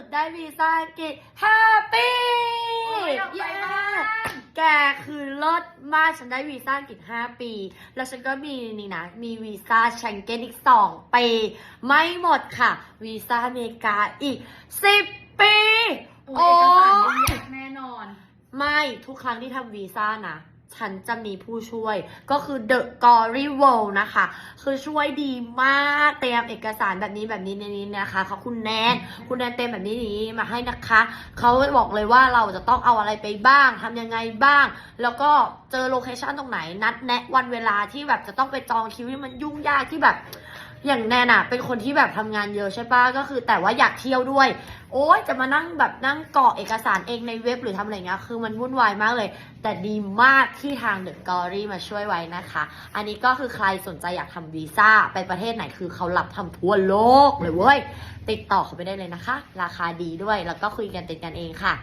ดได้วีซ่าอังกฤษห้าปีโอ้ยอยากไปบ้างแกคือเลิศมากฉันได้วีซ่าอังกฤษ5ปี แล้วฉันก็มีนี่นะ มีวีซ่าเชงเก้นอีก2ปี ไม่หมดค่ะ วีซ่าอเมริกาอีก10ปี โอ้ยเอกสารยุ่งยากแน่นอน ไม่ทุกครั้งที่ทำวีซ่านะ ฉันจะมีผู้ช่วยก็คือ The Gory World นะคะ คือช่วยดีมากเตรียมเอกสารแบบนี้แบบนี้ในนี้นะคะเขาคุณแนนคุณแนนเตรียมแบบนี้นี้มาให้นะคะเขาบอกเลยว่าเราจะต้องเอาอะไรไปบ้างทำยังไงบ้าง แล้วก็เจอโลเคชันตรงไหนนัดแนะวันเวลาที่แบบจะต้องไปจองคิวที่มันยุ่งยากที่แบบอย่างแนนอะเป็นคนที่แบบทำงานเยอะใช่ปะก็คือแต่ว่าอยากเที่ยวด้วย โอ๊ยจะมานั่งแบบนั่งกรอกเอกสารเองในเว็บหรือทำอะไรเงี้ยคือมันวุ่นวายมากเลย แต่ดีมากที่ทางเดอะกอรี่มาช่วยไว้นะคะ อันนี้ก็คือใครสนใจอยากทำวีซ่าไปประเทศไหนคือเขารับทำทั่วโลกเลยเว้ย ติดต่อเขาไปได้เลยนะคะ ราคาดีด้วยแล้วก็คุยกันติดกันเองค่ะ